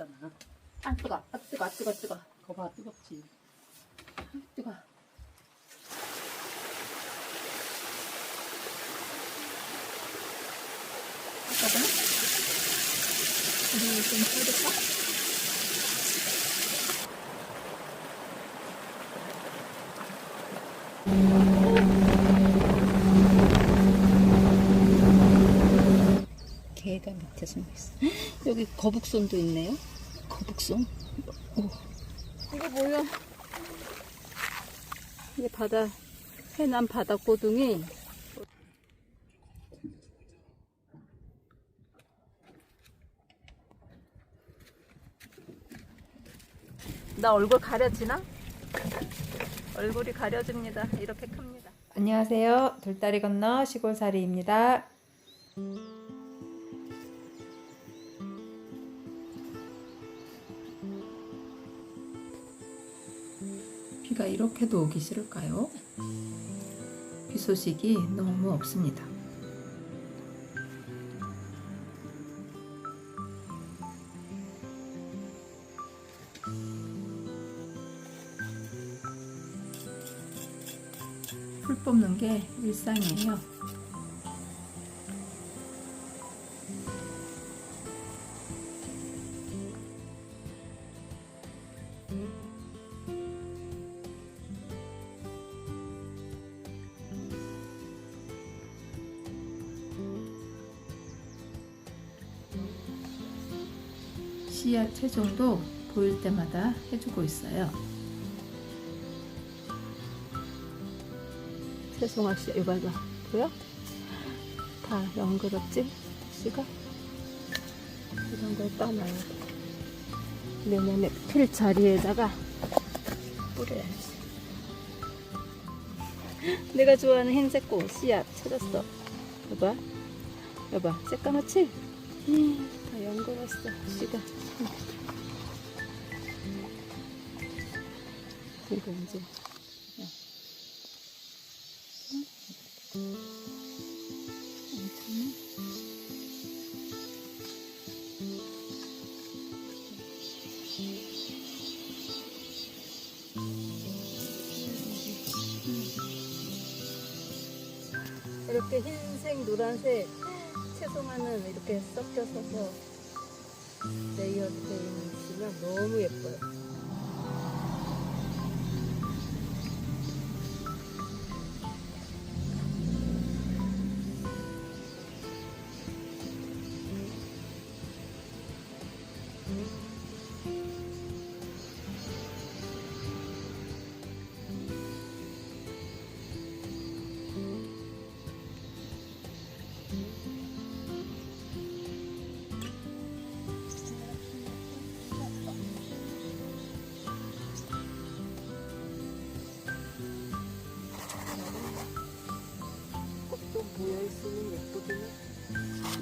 있잖아. 아 뜨거, 아 뜨거, 아 뜨거, 뜨거, 거봐 뜨겁지. 아 뜨거. 잠깐만. 우리 좀 끓일까? 개가 밑에 숨어 있어. 여기 거북손도 있네요. 거북손. 오. 이게 뭐야? 이게 바다, 해남 바다 고둥이. 나 얼굴 가려지나? 얼굴이 가려집니다. 이렇게 큽니다. 안녕하세요. 돌다리 건너 시골살이입니다. 비가 이렇게도 오기 싫을까요? 비 소식이 너무 없습니다. 풀 뽑는 게 일상이에요. 채종도 보일 때마다 해주고 있어요. 세송아 씨, 이거 봐. 보여? 다 연그럽지? 씨가? 이런 걸 돼. 내년에 필 자리에다가 뿌려야지. 내가 좋아하는 흰색 꽃 씨앗 찾았어. 여봐. 여봐. 새까맣지? 다 연그렀어. 씨가. 이거 이제? 이렇게 흰색, 노란색 채송화는 이렇게 섞여서 레이어드 되어 있으면 너무 예뻐요.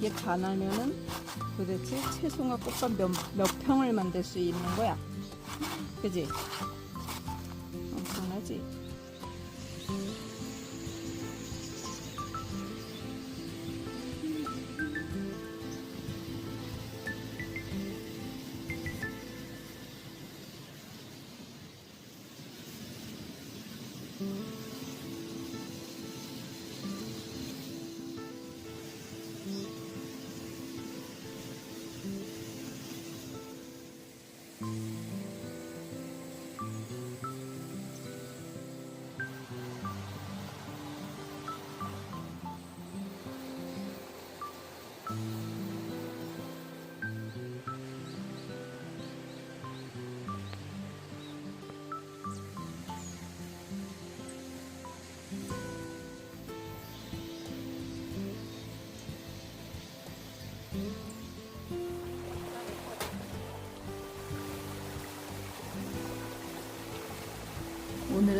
이게 반하면은 도대체 채송화 꽃밭 몇, 몇 평을 만들 수 있는 거야. 그지?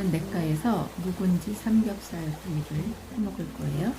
오늘은 냇가에서 묵은지 삼겹살 구이를 해 먹을 거예요.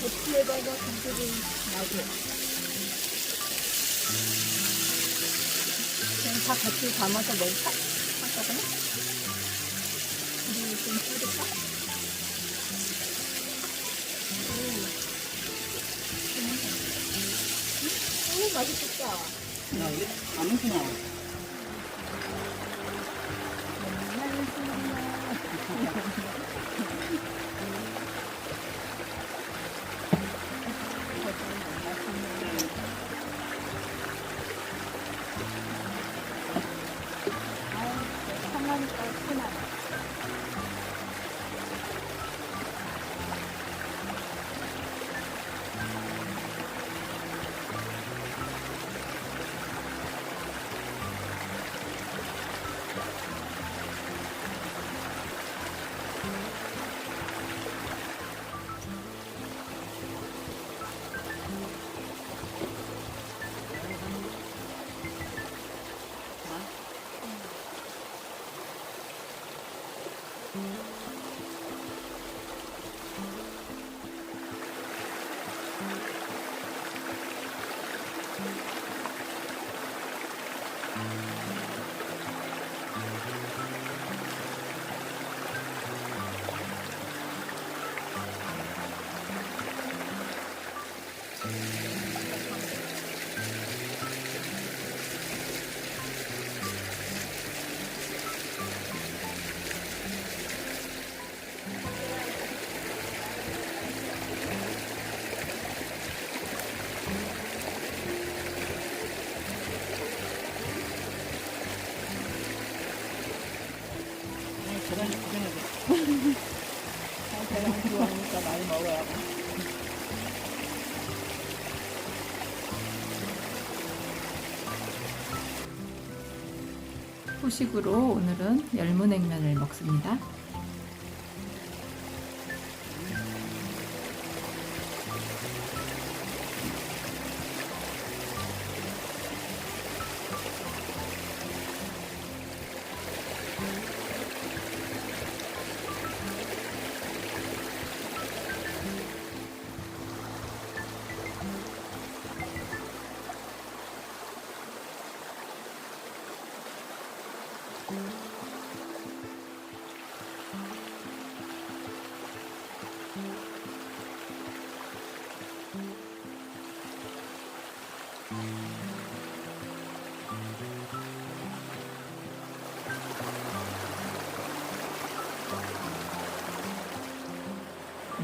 배추에다가 김치를 나고 그냥 다 같이 담아서 먹을까? 맛있겠다. 야, 이게 아무구나. 후식으로 오늘은 열무냉면을 먹습니다.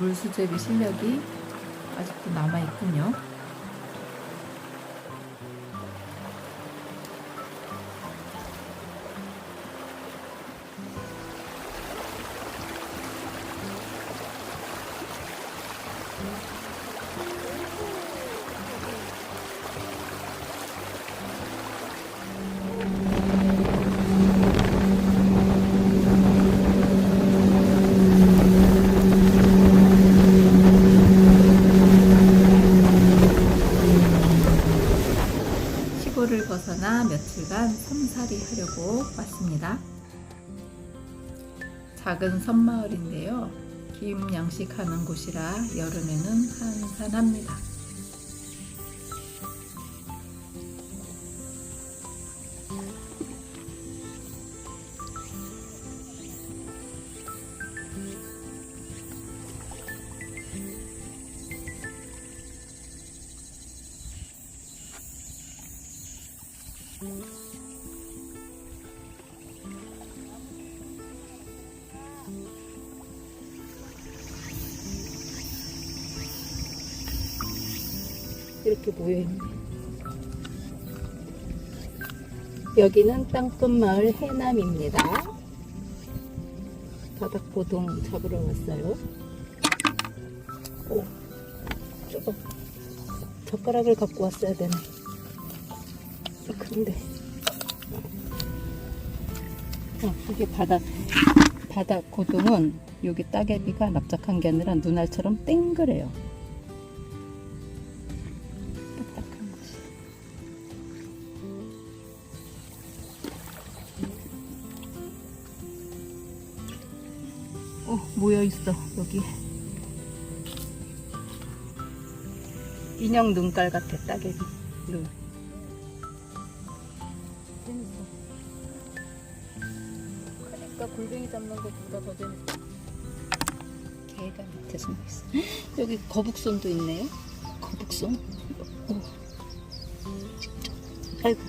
물수제비 실력이 아직도 남아 있군요. 섬마을인데요. 김 양식하는 곳이라 여름에는 한산합니다. 여기는 땅끝마을 해남입니다. 바닥 고동 잡으러 왔어요. 오, 저거 젓가락을 갖고 왔어야 되네. 근데 어, 이게 바닥 바닥 고동은 여기 따개비가 납작한 게 아니라 눈알처럼 땡그래요. 모여 있어 여기. 인형 눈깔 같아 따개비 눈. 재밌어. 그러니까 골뱅이 잡는 것보다 더 재밌어. 개가 밑에 숨어 있어. 여기 거북손도 있네요. 거북손. 오. 아이고.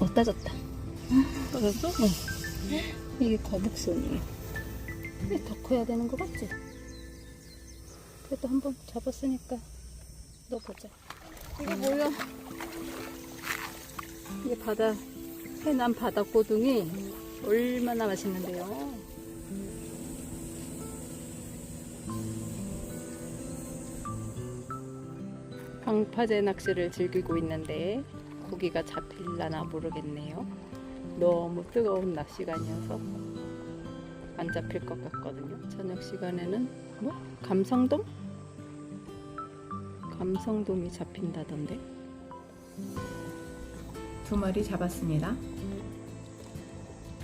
어, 따졌다. 따졌어? 응. 이게 거북손이에요. 이게 더 커야 되는 거 같지? 그래도 한번 잡았으니까 넣어보자. 이거 뭐야? 이게 바다, 해남 바다 고등이 얼마나 맛있는데요. 방파제 낚시를 즐기고 있는데 고기가 잡힐라나 모르겠네요. 너무 뜨거운 낮 시간이어서 안 잡힐 것 같거든요. 저녁 시간에는 뭐 감성돔? 감성돔이 잡힌다던데. 두 마리 잡았습니다.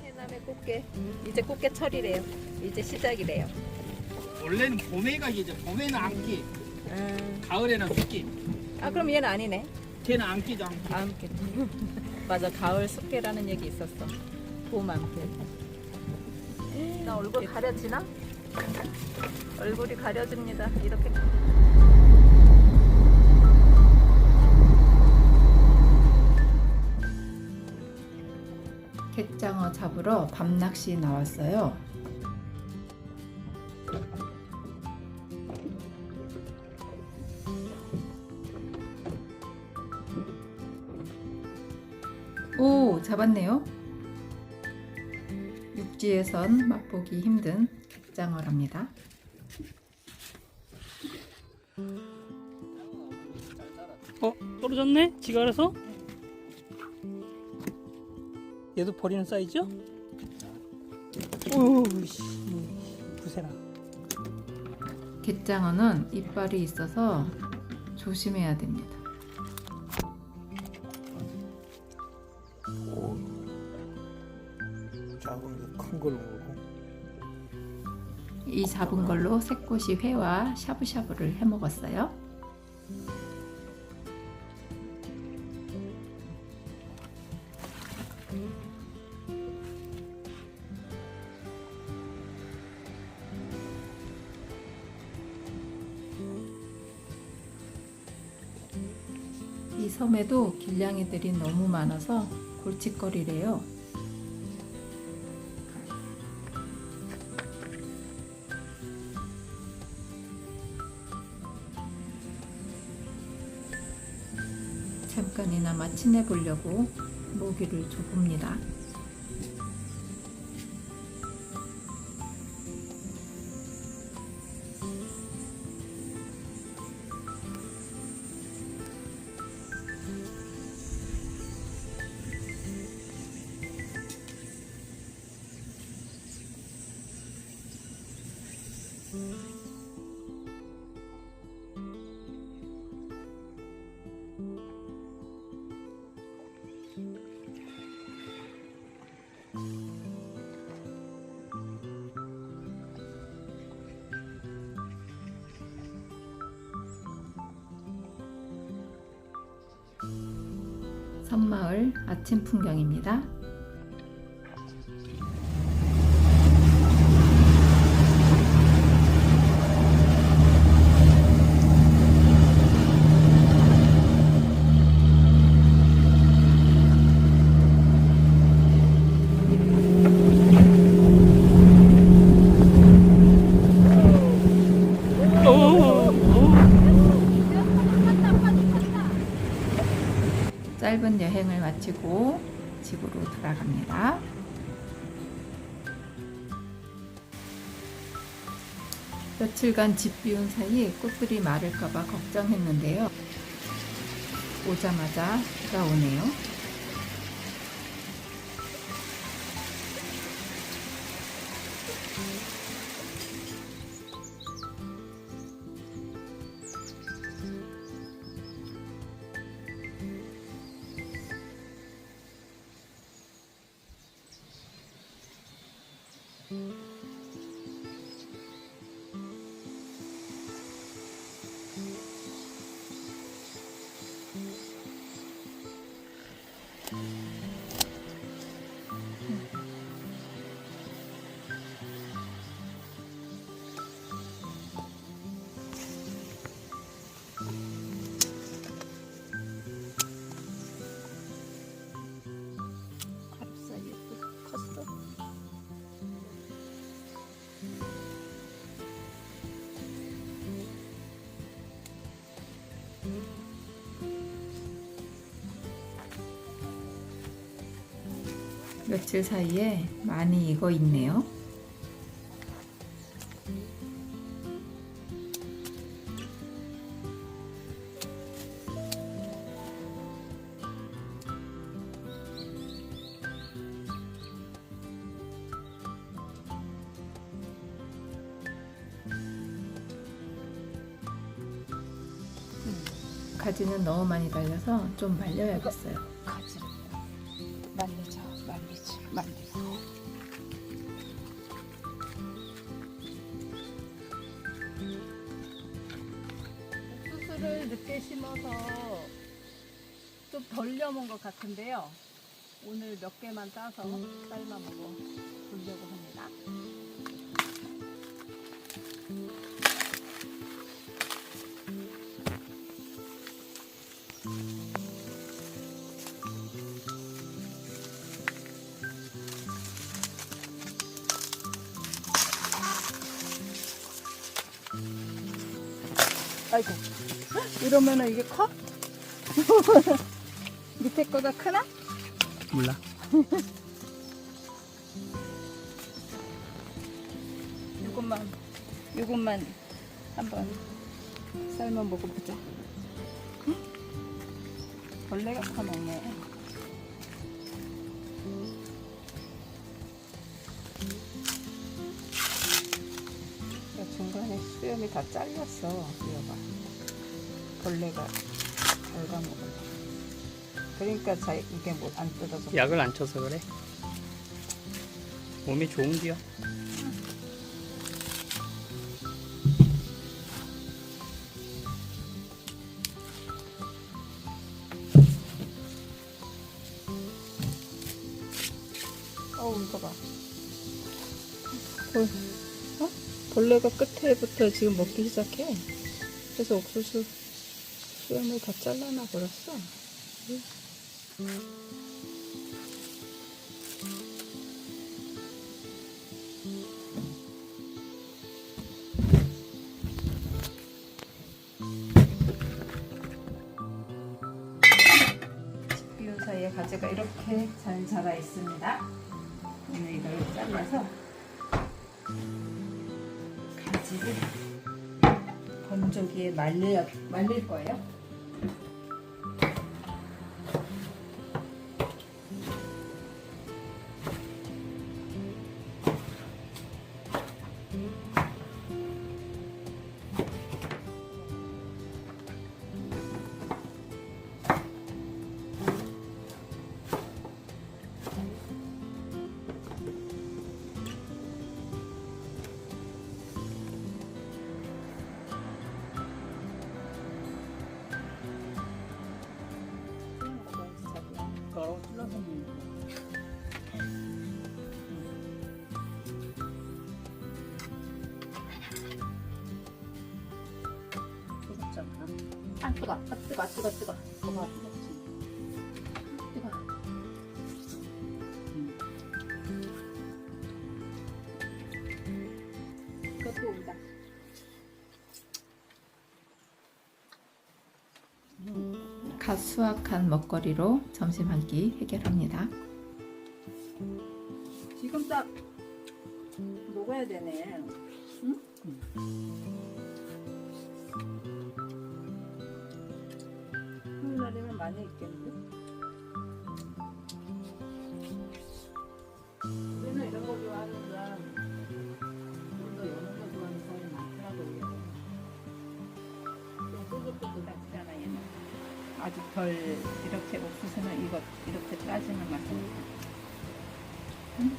해남의 꽃게 이제 꽃게 철이래요. 이제 시작이래요. 원래는 봄에 가기죠. 봄에는 안기, 음. 가을에는 숙기. 아 그럼 얘는 아니네. 걔는 안기죠. 안기. 암깨. 맞아 가을 숙개라는 얘기 있었어. 봄 암깨. 나 얼굴 가려지나? 얼굴이 가려집니다. 이렇게. 갯장어 잡으러 밤낚시 나왔어요. 오, 잡았네요. 육지에선 맛보기 힘든 갯장어랍니다. 어 떨어졌네? 알아서? 얘도 버리는 사이즈요? 오우씨 부세라. 갯장어는 이빨이 있어서 조심해야 됩니다. 잡은 걸로 새꼬시 회와 샤브샤브를 해 먹었어요. 이 섬에도 길냥이들이 너무 많아서 골칫거리래요. 잠깐이나마 친해 보려고 모기를 줘봅니다. 섬마을 아침 풍경입니다. 며칠간 집 비운 사이 꽃들이 마를까봐 걱정했는데요. 오자마자 비가 오네요. 며칠 사이에 많이 익어 있네요. 가지는 너무 많이 달려서 좀 말려야겠어요. 가지. 말리 늦게 심어서 좀덜 염은 것 같은데요. 오늘 몇 개만 따서 삶아 먹어 보려고 합니다. 아이고, 이러면은 이게 커? 밑에 거가 크나? 몰라. 이것만, 이것만 한번 삶아 먹어보자. 응? 벌레가 파먹네. 중간에 수염이 다 잘렸어. 벌레가 갉아먹어. 그러니까 자, 이게 뭐 안 뜯어서. 약을 안 쳐서 그래. 몸이 좋은디요. 어우 이거 봐. 벌, 어? 벌레가 끝에부터 지금 먹기 시작해. 그래서 옥수수 수염을 다 잘라놔 버렸어. 비운 사이에 가지가 이렇게 잘 자라 있습니다. 오늘 이걸 잘라서 가지를 건조기에 말려, 말릴 거예요. 뜨거, 아 뜨거, 뜨거, 뜨거. 뭐가 뜨겁지? 뜨거. 그것도 온다. 갓 수확한 먹거리로 점심 한 끼 해결합니다. 지금 딱 먹어야 되네. 토요 많이 있겠는데? 우리는 이런 거 좋아하는 사람 우리도 이런 거 좋아하는 사람이 많더라고요 좀 뽀글뽀글하지잖아 얘는 아직 덜 이렇게 옥수수는 이것 이렇게 짜지는 맛입니다 응? 응,